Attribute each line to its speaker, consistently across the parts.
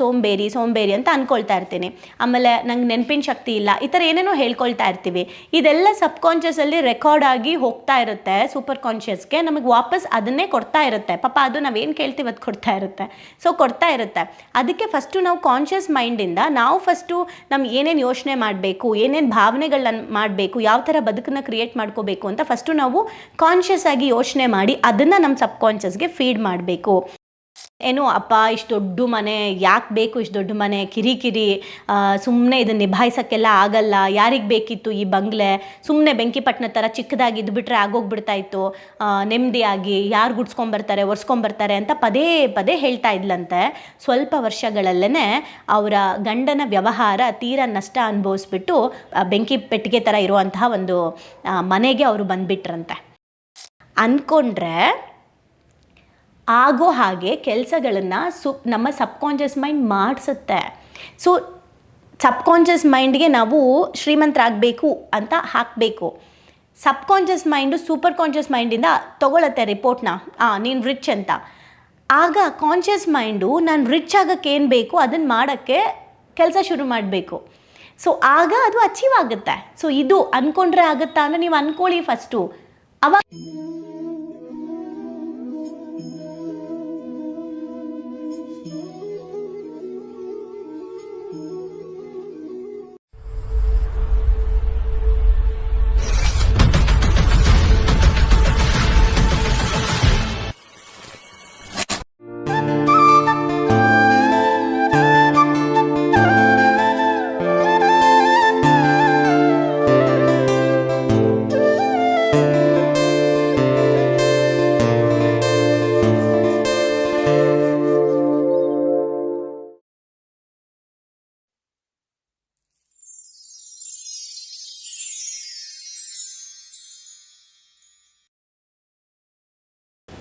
Speaker 1: ಸೋಂಬೇರಿ ಸೋಂಬೇರಿ ಅಂತ ಅನ್ಕೊಳ್ತಾ ಇರ್ತೀನಿ. ಆಮೇಲೆ ನಂಗೆ ನೆನಪಿನ ಶಕ್ತಿ ಇಲ್ಲ. ಈ ಥರ ಏನೇನೋ ಹೇಳ್ಕೊಳ್ತಾ ಇರ್ತೀವಿ. ಇದೆಲ್ಲ ಸಬ್ ಕಾನ್ಷಿಯಸಲ್ಲಿ ರೆಕಾರ್ಡ್ ಆಗಿ ಹೋಗ್ತಾ ಇರುತ್ತೆ, ಸೂಪರ್ ಕಾನ್ಷಿಯಸ್ಗೆ ನಮಗೆ ವಾಪಸ್ ಅದನ್ನೇ ಕೊಡ್ತಾ ಇರುತ್ತೆ. ಪಾಪ ಅದು ನಾವೇನು ಕೇಳ್ತೀವಿ ಅದು ಕೊಡ್ತಾ ಇರುತ್ತೆ. ಸೊ ಕೊಡ್ತಾ ಇರುತ್ತೆ. ಅದಕ್ಕೆ ಫಸ್ಟು ನಾವು ಕಾನ್ಷಿಯಸ್ ಮೈಂಡಿಂದ ನಾವು ಫಸ್ಟು ನಮ್ಮ ಏನೇನು ಯೋಚನೆ ಮಾಡಬೇಕು, ಏನೇನು ಭಾವನೆಗಳನ್ನ ಮಾಡಬೇಕು, ಯಾವ ಥರ ಬದುಕನ್ನ ಕ್ರಿಯೇಟ್ ಮಾಡ್ಕೋಬೇಕು ಅಂತ ಫಸ್ಟು ನಾವು ಕಾನ್ಷಿಯಸ್ ಆಗಿ ಯೋಚನೆ ಮಾಡಿ ಅದನ್ನು ನಮ್ಮ ಸಬ್ ಕಾನ್ಷಿಯಸ್ಗೆ ಫೀಡ್ ಮಾಡಬೇಕು. ಏನು, ಅಪ್ಪ, ಇಷ್ಟು ದೊಡ್ಡ ಮನೆ, ಯಾಕೆ ಬೇಕು ಇಷ್ಟು ದೊಡ್ಡ ಮನೆ, ಕಿರಿಕಿರಿ ಸುಮ್ಮನೆ ಇದನ್ನು ನಿಭಾಯಿಸೋಕ್ಕೆಲ್ಲ ಆಗಲ್ಲ, ಯಾರಿಗೆ ಬೇಕಿತ್ತು ಈ ಬಂಗ್ಲೆ? ಸುಮ್ಮನೆ ಬೆಂಕಿಪಟ್ಟಣ ಥರ ಚಿಕ್ಕದಾಗಿ ಇದ್ಬಿಟ್ರೆ ಆಗೋಗ್ಬಿಡ್ತಾ ಇತ್ತು ನೆಮ್ಮದಿಯಾಗಿ ಯಾರು ಗುಡ್ಸ್ಕೊಂಬರ್ತಾರೆ, ಒರೆಸ್ಕೊಂಬರ್ತಾರೆ ಅಂತ ಪದೇ ಪದೇ ಹೇಳ್ತಾ ಇದ್ಲಂತೆ. ಸ್ವಲ್ಪ ವರ್ಷಗಳಲ್ಲೇ ಅವರ ಗಂಡನ ವ್ಯವಹಾರ ತೀರ ನಷ್ಟ ಅನುಭವಿಸ್ಬಿಟ್ಟು ಬೆಂಕಿ ಪೆಟ್ಟಿಗೆ ಥರ ಇರುವಂತಹ ಒಂದು ಮನೆಗೆ ಅವರು ಬಂದ್ಬಿಟ್ರಂತೆ. ಅಂದ್ಕೊಂಡ್ರೆ ಆಗೋ ಹಾಗೆ ಕೆಲಸಗಳನ್ನು ಸು, ನಮ್ಮ ಸಬ್ಕಾನ್ಷಿಯಸ್ ಮೈಂಡ್ ಮಾಡಿಸುತ್ತೆ. ಸೊ, ಸಬ್ಕಾನ್ಷಿಯಸ್ ಮೈಂಡ್ಗೆ ನಾವು ಶ್ರೀಮಂತರಾಗಬೇಕು ಅಂತ ಹಾಕಬೇಕು. ಸಬ್ಕಾನ್ಷಿಯಸ್ ಮೈಂಡು ಸೂಪರ್ ಕಾನ್ಷಿಯಸ್ ಮೈಂಡಿಂದ ತೊಗೊಳತ್ತೆ ರಿಪೋರ್ಟ್ನ. ಹಾಂ ನೀನು ರಿಚ್ ಅಂತ. ಆಗ ಕಾನ್ಷಿಯಸ್ ಮೈಂಡು ನಾನು ರಿಚ್ ಆಗೋಕ್ಕೆ ಏನು ಬೇಕು ಅದನ್ನು ಮಾಡೋಕ್ಕೆ ಕೆಲಸ ಶುರು ಮಾಡಬೇಕು. ಸೊ, ಆಗ ಅದು ಅಚೀವ್ ಆಗುತ್ತೆ. ಸೊ, ಇದು ಅಂದ್ಕೊಂಡ್ರೆ ಆಗುತ್ತಾ ಅಂದರೆ ನೀವು ಅಂದ್ಕೊಳ್ಳಿ ಫಸ್ಟು. ಅವಾಗ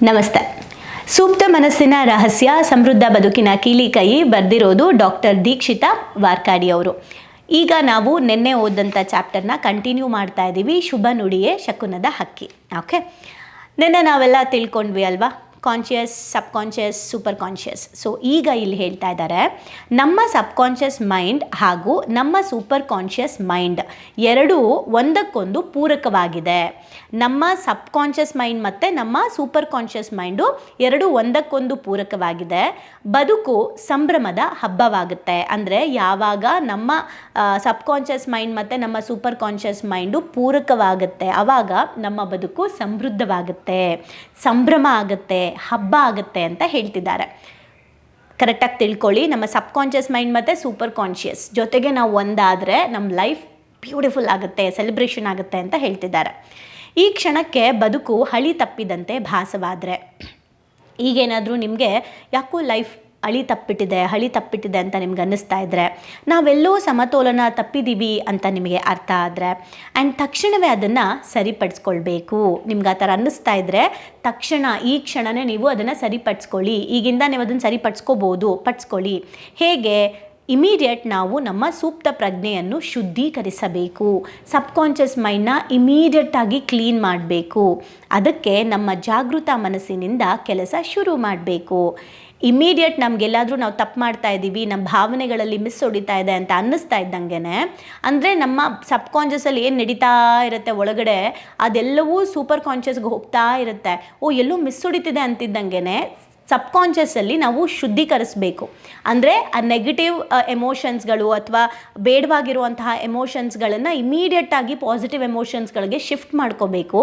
Speaker 1: ನಮಸ್ತೆ. ಸೂಕ್ತ ಮನಸ್ಸಿನ ರಹಸ್ಯ, ಸಮೃದ್ಧ ಬದುಕಿನ ಕೀಲಿಕೈ ಬರೆದಿರೋದು ಡಾಕ್ಟರ್ ದೀಕ್ಷಿತಾ ವಾರ್ಕಾಡಿ ಅವರು. ಈಗ ನಾವು ನಿನ್ನೆ ಓದಂಥ ಚಾಪ್ಟರ್ನ ಕಂಟಿನ್ಯೂ ಮಾಡ್ತಾ ಇದ್ದೀವಿ ಶುಭ ನುಡಿಯೇ ಶಕುನದ ಹಕ್ಕಿ. ಓಕೆ? ನಿನ್ನೆ ನಾವೆಲ್ಲ ತಿಳ್ಕೊಂಡ್ವಿ ಅಲ್ವಾ? ಕಾನ್ಷಿಯಸ್ ಸಬ್ ಕಾನ್ಷಿಯಸ್ ಸೂಪರ್ ಕಾನ್ಷಿಯಸ್ ಸೊ ಈಗ ಇಲ್ಲಿ ಹೇಳ್ತಾ ಇದ್ದಾರೆ ನಮ್ಮ ಸಬ್ ಕಾನ್ಷಿಯಸ್ ಮೈಂಡ್ ಹಾಗೂ ನಮ್ಮ ಸೂಪರ್ ಕಾನ್ಷಿಯಸ್ ಮೈಂಡ್ ಎರಡೂ ಒಂದಕ್ಕೊಂದು ಪೂರಕವಾಗಿದೆ. ನಮ್ಮ ಸಬ್ ಕಾನ್ಷಿಯಸ್ ಮೈಂಡ್ ಮತ್ತು ನಮ್ಮ ಸೂಪರ್ ಕಾನ್ಷಿಯಸ್ ಮೈಂಡು ಎರಡೂ ಒಂದಕ್ಕೊಂದು ಪೂರಕವಾಗಿದೆ. ಬದುಕು ಸಂಭ್ರಮದ ಹಬ್ಬವಾಗುತ್ತೆ. ಅಂದರೆ ಯಾವಾಗ ನಮ್ಮ ಸಬ್ ಕಾನ್ಷಿಯಸ್ ಮೈಂಡ್ ಮತ್ತು ನಮ್ಮ ಸೂಪರ್ ಕಾನ್ಷಿಯಸ್ ಮೈಂಡು ಪೂರಕವಾಗುತ್ತೆ ಆವಾಗ ನಮ್ಮ ಬದುಕು ಸಮೃದ್ಧವಾಗುತ್ತೆ. ಸಂಭ್ರಮ ಆಗುತ್ತೆ. ಹಬ್ಬ ಆಗುತ್ತೆ ಅಂತ ಹೇಳ್ತಿದ್ದಾರೆ. ಕರೆಕ್ಟಾಗಿ ತಿಳ್ಕೊಳ್ಳಿ, ನಮ್ಮ ಸಬ್ ಕಾನ್ಷಿಯಸ್ ಮೈಂಡ್ ಮತ್ತು ಸೂಪರ್ ಕಾನ್ಷಿಯಸ್ ಜೊತೆಗೆ ನಾವು ಒಂದಾದರೆ ನಮ್ಮ ಲೈಫ್ ಬ್ಯೂಟಿಫುಲ್ ಆಗುತ್ತೆ ಸೆಲೆಬ್ರೇಷನ್ ಆಗುತ್ತೆ ಅಂತ ಹೇಳ್ತಿದ್ದಾರೆ. ಈ ಕ್ಷಣಕ್ಕೆ ಬದುಕು ಹಳಿ ತಪ್ಪಿದಂತೆ ಭಾಸವಾದರೆ. ಈಗೇನಾದರೂ ನಿಮಗೆ ಯಾಕೋ ಲೈಫ್ ಹಳಿ ತಪ್ಪಿಟ್ಟಿದೆ ಹಳಿ ತಪ್ಪಿಟ್ಟಿದೆ ಅಂತ ನಿಮ್ಗೆ ಅನ್ನಿಸ್ತಾ ಇದ್ದರೆ ನಾವೆಲ್ಲೋ ಸಮತೋಲನ ತಪ್ಪಿದ್ದೀವಿ ಅಂತ ನಿಮಗೆ ಅರ್ಥ ಆದರೆ ಆ್ಯಂಡ್ ತಕ್ಷಣವೇ ಅದನ್ನು ಸರಿಪಡಿಸ್ಕೊಳ್ಬೇಕು. ನಿಮ್ಗೆ ಆ ಥರ ಅನ್ನಿಸ್ತಾ ಇದ್ದರೆ ತಕ್ಷಣ ಈ ಕ್ಷಣನೇ ನೀವು ಅದನ್ನು ಸರಿಪಡಿಸ್ಕೊಳ್ಳಿ. ಈಗಿಂದ ನೀವು ಅದನ್ನು ಸರಿಪಡಿಸ್ಕೋಬೋದು, ಪಡಿಸ್ಕೊಳ್ಳಿ. ಹೇಗೆ? ಇಮಿಡಿಯೇಟ್ ನಾವು ನಮ್ಮ ಸೂಕ್ತ ಪ್ರಜ್ಞೆಯನ್ನು ಶುದ್ಧೀಕರಿಸಬೇಕು. ಸಬ್ಕಾನ್ಷಿಯಸ್ ಮೈಂಡ್ನ ಇಮಿಡಿಯೇಟ್ ಆಗಿ ಕ್ಲೀನ್ ಮಾಡಬೇಕು. ಅದಕ್ಕೆ ನಮ್ಮ ಜಾಗೃತ ಮನಸ್ಸಿನಿಂದ ಕೆಲಸ ಶುರು ಮಾಡಬೇಕು. ಇಮಿಡಿಯೇಟ್ ನಮಗೆಲ್ಲಾದರೂ ನಾವು ತಪ್ಪು ಮಾಡ್ತಾ ಇದ್ದೀವಿ, ನಮ್ಮ ಭಾವನೆಗಳಲ್ಲಿ ಮಿಸ್ ಹೊಡಿತಾ ಇದೆ ಅಂತ ಅನ್ನಿಸ್ತಾ ಇದ್ದಂಗೆ ಅಂದರೆ ನಮ್ಮ ಸಬ್ ಕಾನ್ಷಿಯಸಲ್ಲಿ ಏನು ನಡೀತಾ ಇರುತ್ತೆ ಒಳಗಡೆ, ಅದೆಲ್ಲವೂ ಸೂಪರ್ ಕಾನ್ಷಿಯಸ್ಗೆ ಹೋಗ್ತಾ ಇರುತ್ತೆ. ಓ, ಎಲ್ಲೋ ಮಿಸ್ ಹೊಡಿತಿದೆ ಅಂತಿದ್ದಂಗೆ ಸಬ್ ಕಾನ್ಷಿಯಸ್ಸಲ್ಲಿ ನಾವು ಶುದ್ಧೀಕರಿಸಬೇಕು. ಅಂದರೆ ಆ ನೆಗೆಟಿವ್ ಎಮೋಷನ್ಸ್ಗಳು ಅಥವಾ ಬೇಡವಾಗಿರುವಂತಹ ಎಮೋಷನ್ಸ್ಗಳನ್ನು ಇಮಿಡಿಯೇಟಾಗಿ ಪಾಸಿಟಿವ್ ಎಮೋಷನ್ಸ್ಗಳಿಗೆ ಶಿಫ್ಟ್ ಮಾಡ್ಕೋಬೇಕು.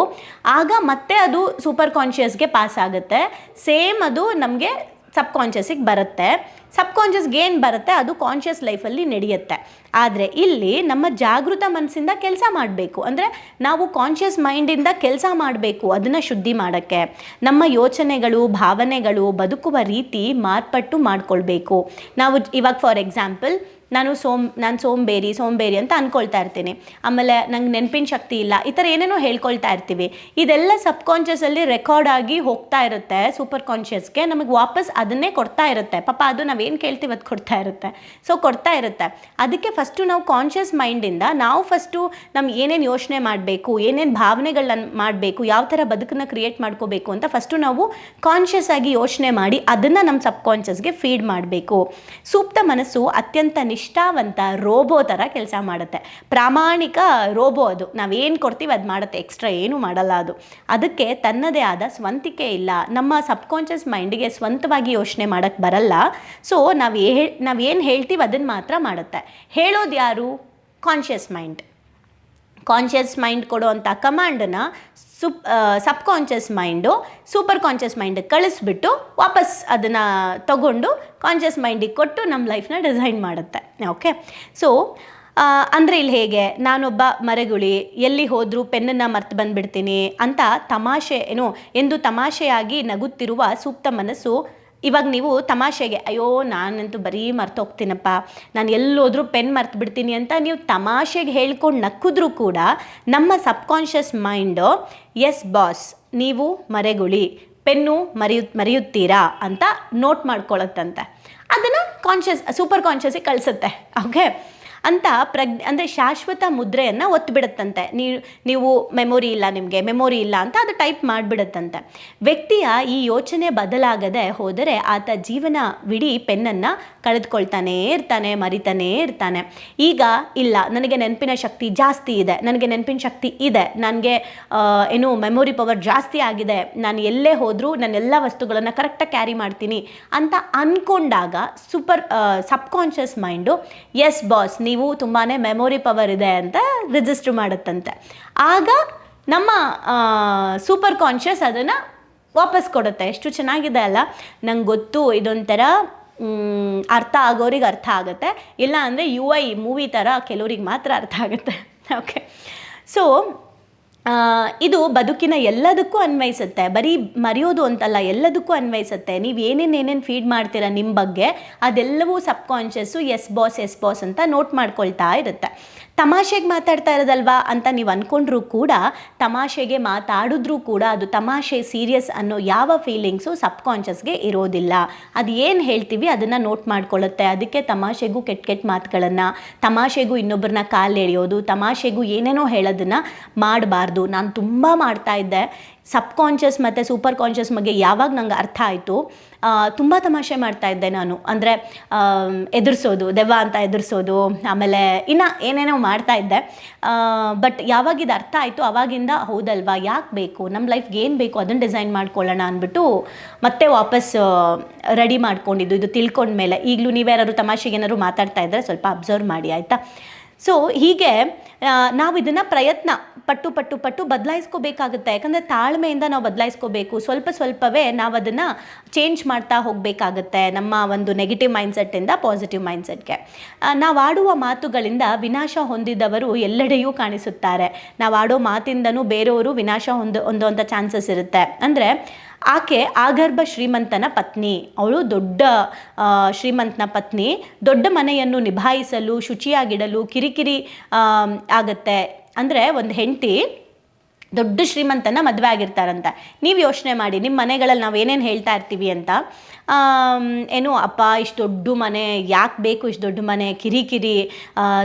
Speaker 1: ಆಗ ಮತ್ತೆ ಅದು ಸೂಪರ್ ಕಾನ್ಷಿಯಸ್ಗೆ ಪಾಸ್ ಆಗುತ್ತೆ. ಸೇಮ್ ಅದು ನಮಗೆ ಸಬ್ ಕಾನ್ಷಿಯಸ್ಸಿಗೆ ಬರುತ್ತೆ. ಸಬ್ ಕಾನ್ಷಿಯಸ್ಗೆ ಏನು ಬರುತ್ತೆ, ಅದು ಕಾನ್ಷಿಯಸ್ ಲೈಫಲ್ಲಿ ನಡೆಯುತ್ತೆ. ಆದರೆ ಇಲ್ಲಿ ನಮ್ಮ ಜಾಗೃತ ಮನಸ್ಸಿಂದ ಕೆಲಸ ಮಾಡಬೇಕು. ಅಂದರೆ ನಾವು ಕಾನ್ಷಿಯಸ್ ಮೈಂಡಿಂದ ಕೆಲಸ ಮಾಡಬೇಕು ಅದನ್ನು ಶುದ್ಧಿ ಮಾಡೋಕ್ಕೆ. ನಮ್ಮ ಯೋಚನೆಗಳು, ಭಾವನೆಗಳು ಬದುಕುವ ರೀತಿ ಮಾರ್ಪಟ್ಟು ಮಾಡಿಕೊಳ್ಬೇಕು. ನಾವು ಇವಾಗ ಫಾರ್ ಎಕ್ಸಾಂಪಲ್ ನಾನು ಸೋಮ್, ನಾನು ಸೋಂಬೇರಿ ಸೋಂಬೇರಿ ಅಂತ ಅಂದ್ಕೊಳ್ತಾ ಇರ್ತೀನಿ. ಆಮೇಲೆ ನಂಗೆ ನೆನಪಿನ ಶಕ್ತಿ ಇಲ್ಲ. ಈ ಥರ ಏನೇನೋ ಹೇಳ್ಕೊಳ್ತಾ ಇರ್ತೀವಿ. ಇದೆಲ್ಲ ಸಬ್ ಕಾನ್ಷಿಯಸಲ್ಲಿ ರೆಕಾರ್ಡ್ ಆಗಿ ಹೋಗ್ತಾ ಇರುತ್ತೆ ಸೂಪರ್ ಕಾನ್ಷಿಯಸ್ಗೆ. ನಮಗೆ ವಾಪಸ್ ಅದನ್ನೇ ಕೊಡ್ತಾ ಇರುತ್ತೆ. ಪಾಪ ಅದು ನಾವೇನು ಕೇಳ್ತೀವಿ ಅದು ಕೊಡ್ತಾ ಇರುತ್ತೆ. ಸೊ, ಕೊಡ್ತಾ ಇರುತ್ತೆ. ಅದಕ್ಕೆ ಫಸ್ಟು ನಾವು ಕಾನ್ಷಿಯಸ್ ಮೈಂಡಿಂದ ನಾವು ಫಸ್ಟು ನಮ್ಗೆ ಏನೇನು ಯೋಚನೆ ಮಾಡಬೇಕು, ಏನೇನು ಭಾವನೆಗಳನ್ನ ಮಾಡಬೇಕು, ಯಾವ ಥರ ಬದುಕನ್ನು ಕ್ರಿಯೇಟ್ ಮಾಡ್ಕೋಬೇಕು ಅಂತ ಫಸ್ಟು ನಾವು ಕಾನ್ಷಿಯಸ್ ಆಗಿ ಯೋಚನೆ ಮಾಡಿ ಅದನ್ನು ನಮ್ಮ ಸಬ್ ಕಾನ್ಷಿಯಸ್ಗೆ ಫೀಡ್ ಮಾಡಬೇಕು. ಸೂಕ್ತ ಮನಸ್ಸು ಅತ್ಯಂತ ನಿಷ್ಠಾವಂತ ರೋಬೋ ಥರ ಕೆಲಸ ಮಾಡುತ್ತೆ. ಪ್ರಾಮಾಣಿಕ ರೋಬೋ ಅದು. ನಾವೇನು ಕೊಡ್ತೀವಿ ಅದು ಮಾಡುತ್ತೆ. ಎಕ್ಸ್ಟ್ರಾ ಏನೂ ಮಾಡಲ್ಲ ಅದು. ಅದಕ್ಕೆ ತನ್ನದೇ ಆದ ಸ್ವಂತಿಕೆ ಇಲ್ಲ. ನಮ್ಮ ಸಬ್ಕಾನ್ಷಿಯಸ್ ಮೈಂಡಿಗೆ ಸ್ವಂತವಾಗಿ ಯೋಚನೆ ಮಾಡೋಕ್ಕೆ ಬರಲ್ಲ. ಸೊ ನಾವು ಏ ನಾವೇನು ಹೇಳ್ತೀವಿ ಅದನ್ನು ಮಾತ್ರ ಮಾಡುತ್ತೆ. ಹೇಳೋದು ಯಾರು? Conscious mind. ಕಾನ್ಷಿಯಸ್ ಮೈಂಡ್ ಕೊಡುವಂಥ ಕಮಾಂಡನ್ನು ಸುಪ್ ಸಬ್ ಕಾನ್ಷಿಯಸ್ ಮೈಂಡು ಸೂಪರ್ ಕಾನ್ಷಿಯಸ್ ಮೈಂಡಿಗೆ ಕಳಿಸ್ಬಿಟ್ಟು ವಾಪಸ್ ಅದನ್ನು ತಗೊಂಡು ಕಾನ್ಷಿಯಸ್ ಮೈಂಡಿಗೆ ಕೊಟ್ಟು ನಮ್ಮ ಲೈಫ್ನ ಡಿಸೈನ್ ಮಾಡುತ್ತೆ. ಓಕೆ ಸೊ ಅಂದರೆ ಇಲ್ಲಿ ಹೇಗೆ? ನಾನೊಬ್ಬ ಮರೆಗುಳಿ, ಎಲ್ಲಿ ಹೋದರೂ ಪೆನ್ನನ್ನು ಮರ್ತು ಬಂದುಬಿಡ್ತೀನಿ ಅಂತ ತಮಾಷೆ, ಏನು, ಎಂದು ತಮಾಷೆಯಾಗಿ ನಗುತ್ತಿರುವ ಸೂಕ್ತ ಮನಸ್ಸು ಇವಾಗ ನೀವು ತಮಾಷೆಗೆ, ಅಯ್ಯೋ, ನಾನಂತೂ ಬರೀ ಮರ್ತೋಗ್ತೀನಪ್ಪ ನಾನು ಎಲ್ಲೋದ್ರೂ ಪೆನ್ ಮರ್ತು ಬಿಡ್ತೀನಿ ಅಂತ ನೀವು ತಮಾಷೆಗೆ ಹೇಳ್ಕೊಂಡು ನಕ್ಕಿದ್ರೂ ಕೂಡ ನಮ್ಮ ಸಬ್ಕಾನ್ಷಿಯಸ್ ಮೈಂಡು, ಎಸ್ ಬಾಸ್, ನೀವು ಮರೆಗುಳಿ. ಪೆನ್ನು ಮರೆಯು, ಮರೆಯುತ್ತೀರಾ? ಅಂತ ನೋಟ್ ಮಾಡ್ಕೊಳ್ಳುತ್ತಂತೆ ಅದನ್ನು ಕಾನ್ಷಿಯಸ್, ಸೂಪರ್ ಕಾನ್ಷಿಯಸ್ಸಿಗೆ ಕಳಿಸುತ್ತೆ. ಓಕೆ? ಅಂತ ಪ್ರಜ್ಞೆ ಅಂದರೆ ಶಾಶ್ವತ ಮುದ್ರೆಯನ್ನು ಒತ್ತಿಬಿಡುತ್ತಂತೆ ನೀವು ನೀವು ಮೆಮೊರಿ ಇಲ್ಲ ನಿಮಗೆ, ಮೆಮೊರಿ ಇಲ್ಲ ಅಂತ ಅದು ಟೈಪ್ ಮಾಡಿಬಿಡುತ್ತಂತೆ. ವ್ಯಕ್ತಿಯ ಈ ಯೋಚನೆ ಬದಲಾಗದೆ ಹೋದರೆ ಆತ ಜೀವನ ವಿಡೀ ಪೆನ್ನನ್ನು ಕಳೆದುಕೊಳ್ತಾನೇ ಇರ್ತಾನೆ, ಮರಿತಾನೇ ಇರ್ತಾನೆ. ಈಗ ಇಲ್ಲ, ನನಗೆ ನೆನಪಿನ ಶಕ್ತಿ ಜಾಸ್ತಿ ಇದೆ, ನನಗೆ ನೆನಪಿನ ಶಕ್ತಿ ಇದೆ, ನನಗೆ ಏನು ಮೆಮೊರಿ ಪವರ್ ಜಾಸ್ತಿ ಆಗಿದೆ, ನಾನು ಎಲ್ಲೇ ಹೋದರೂ ನಾನು ಎಲ್ಲ ವಸ್ತುಗಳನ್ನು ಕರೆಕ್ಟಾಗಿ ಕ್ಯಾರಿ ಮಾಡ್ತೀನಿ ಅಂತ ಅಂದ್ಕೊಂಡಾಗ super subconscious mind yes boss ನೀವು ತುಂಬಾ ಮೆಮೊರಿ ಪವರ್ ಇದೆ ಅಂತ ರಿಜಿಸ್ಟರ್ ಮಾಡುತ್ತಂತೆ. ಆಗ ನಮ್ಮ ಸೂಪರ್ ಕಾನ್ಷಿಯಸ್ ಅದನ್ನು ವಾಪಸ್ ಕೊಡುತ್ತೆ. ಎಷ್ಟು ಚೆನ್ನಾಗಿದೆ ಅಲ್ಲ? ನಂಗೆ ಗೊತ್ತು, ಇದೊಂಥರ ಅರ್ಥ ಆಗೋರಿಗೆ ಅರ್ಥ ಆಗುತ್ತೆ. ಇಲ್ಲ ಅಂದರೆ ಯು ಐ ಮೂವಿ ಥರ ಕೆಲವ್ರಿಗೆ ಮಾತ್ರ ಅರ್ಥ ಆಗುತ್ತೆ. ಓಕೆ ಸೊ ಇದು ಬದುಕಿನ ಎಲ್ಲದಕ್ಕೂ ಅನ್ವಯಿಸುತ್ತೆ. ಬರೀ ಮರೆಯೋದು ಅಂತಲ್ಲ, ಎಲ್ಲದಕ್ಕೂ ಅನ್ವಯಿಸುತ್ತೆ. ನೀವು ಏನೇನು ಏನೇನು ಫೀಡ್ ಮಾಡ್ತೀರ ನಿಮ್ಮ ಬಗ್ಗೆ, ಅದೆಲ್ಲವೂ subconscious yes boss yes boss ಅಂತ ನೋಟ್ ಮಾಡ್ಕೊಳ್ತಾ ಇರುತ್ತೆ. ತಮಾಷೆಗೆ ಮಾತಾಡ್ತಾ ಇರೋದಲ್ವಾ ಅಂತ ನೀವು ಅಂದ್ಕೊಂಡ್ರೂ ಕೂಡ ತಮಾಷೆಗೆ ಮಾತಾಡಿದ್ರೂ ಕೂಡ ಅದು ತಮಾಷೆ ಸೀರಿಯಸ್ ಅನ್ನೋ ಯಾವ ಫೀಲಿಂಗ್ಸು ಸಬ್ ಕಾನ್ಷಿಯಸ್ಗೆ ಇರೋದಿಲ್ಲ. ಅದು ಏನು ಹೇಳ್ತೀವಿ ಅದನ್ನು ನೋಟ್ ಮಾಡ್ಕೊಳ್ಳುತ್ತೆ ಅದಕ್ಕೆ ತಮಾಷೆಗೂ ಕೆಟ್ಟ ಕೆಟ್ಟ ಮಾತುಗಳನ್ನು, ತಮಾಷೆಗೂ ಇನ್ನೊಬ್ಬರನ್ನ ಕಾಲು ಎಳೆಯೋದು, ತಮಾಷೆಗೂ ಏನೇನೋ ಹೇಳೋದನ್ನು ಮಾಡಬಾರ್ದು. ನಾನು ತುಂಬ ಮಾಡ್ತಾ ಇದ್ದೆ. ಸಬ್ ಕಾನ್ಷಿಯಸ್ ಮತ್ತು ಸೂಪರ್ ಕಾನ್ಷಿಯಸ್ ಬಗ್ಗೆ ಯಾವಾಗ ನಂಗೆ ಅರ್ಥ ಆಯಿತು ತುಂಬ ತಮಾಷೆ ಮಾಡ್ತಾ ಇದ್ದೆ ನಾನು. ಅಂದರೆ ಎದುರಿಸೋದು, ದೆವ್ವ ಅಂತ ಎದುರಿಸೋದು, ಆಮೇಲೆ ಇನ್ನು ಏನೇನೋ ಮಾಡ್ತಾ ಇದ್ದೆ. ಬಟ್ ಯಾವಾಗ ಇದು ಅರ್ಥ ಆಯಿತು, ಅವಾಗಿಂದ ಹೌದಲ್ವಾ, ಯಾಕೆ ಬೇಕು ನಮ್ಮ ಲೈಫ್ಗೆ ಏನು ಬೇಕು ಅದನ್ನು ಡಿಸೈನ್ ಮಾಡ್ಕೊಳ್ಳೋಣ ಅಂದ್ಬಿಟ್ಟು ಮತ್ತೆ ವಾಪಸ್ ರೆಡಿ ಮಾಡ್ಕೊಂಡಿದ್ದು. ಇದು ತಿಳ್ಕೊಂಡ್ಮೇಲೆ ಈಗಲೂ ನೀವ್ಯಾರು ತಮಾಷೆಗೆ ಏನಾದ್ರು ಮಾತಾಡ್ತಾ ಇದ್ದರೆ ಸ್ವಲ್ಪ ಅಬ್ಸರ್ವ್ ಮಾಡಿ, ಆಯಿತಾ? ಸೊ ಹೀಗೆ ನಾವು ಇದನ್ನು ಪ್ರಯತ್ನ ಪಟ್ಟು ಪಟ್ಟು ಪಟ್ಟು ಬದಲಾಯಿಸ್ಕೋಬೇಕಾಗುತ್ತೆ. ಯಾಕಂದರೆ ತಾಳ್ಮೆಯಿಂದ ನಾವು ಬದಲಾಯಿಸ್ಕೋಬೇಕು. ಸ್ವಲ್ಪ ಸ್ವಲ್ಪವೇ ನಾವು ಅದನ್ನು ಚೇಂಜ್ ಮಾಡ್ತಾ ಹೋಗಬೇಕಾಗುತ್ತೆ ನಮ್ಮ ಒಂದು ನೆಗೆಟಿವ್ ಮೈಂಡ್ಸೆಟ್ಟಿಂದ ಪಾಸಿಟಿವ್ ಮೈಂಡ್ಸೆಟ್ಗೆ ನಾವು ಆಡುವ ಮಾತುಗಳಿಂದ ವಿನಾಶ ಹೊಂದಿದವರು ಎಲ್ಲೆಡೆಯೂ ಕಾಣಿಸುತ್ತಾರೆ. ನಾವು ಆಡೋ ಮಾತಿಂದನೂ ಬೇರೆಯವರು ವಿನಾಶ ಹೊಂದ ಹೊಂದುವಂಥ ಚಾನ್ಸಸ್ ಇರುತ್ತೆ. ಅಂದರೆ ಆಕೆ ಆಗರ್ಭ ಶ್ರೀಮಂತನ ಪತ್ನಿ. ಅವಳು ದೊಡ್ಡ ಶ್ರೀಮಂತನ ಪತ್ನಿ. ದೊಡ್ಡ ಮನೆಯನ್ನು ನಿಭಾಯಿಸಲು, ಶುಚಿಯಾಗಿಡಲು, ಕಿರಿಕಿರಿ ಆಗತ್ತೆ. ಅಂದರೆ ಒಂದು ಹೆಂಡತಿ ದೊಡ್ಡ ಶ್ರೀಮಂತನ ಮದುವೆ ಆಗಿರ್ತಾರಂತೆ. ನೀವು ಯೋಚನೆ ಮಾಡಿ ನಿಮ್ಮ ಮನೆಗಳಲ್ಲಿ ನಾವು ಏನೇನು ಹೇಳ್ತಾ ಇರ್ತೀವಿ ಅಂತ. ಏನು, ಅಪ್ಪ, ಇಷ್ಟು ದೊಡ್ಡ ಮನೆ, ಯಾಕೆ ಬೇಕು ಇಷ್ಟು ದೊಡ್ಡ ಮನೆ ಕಿರಿಕಿರಿ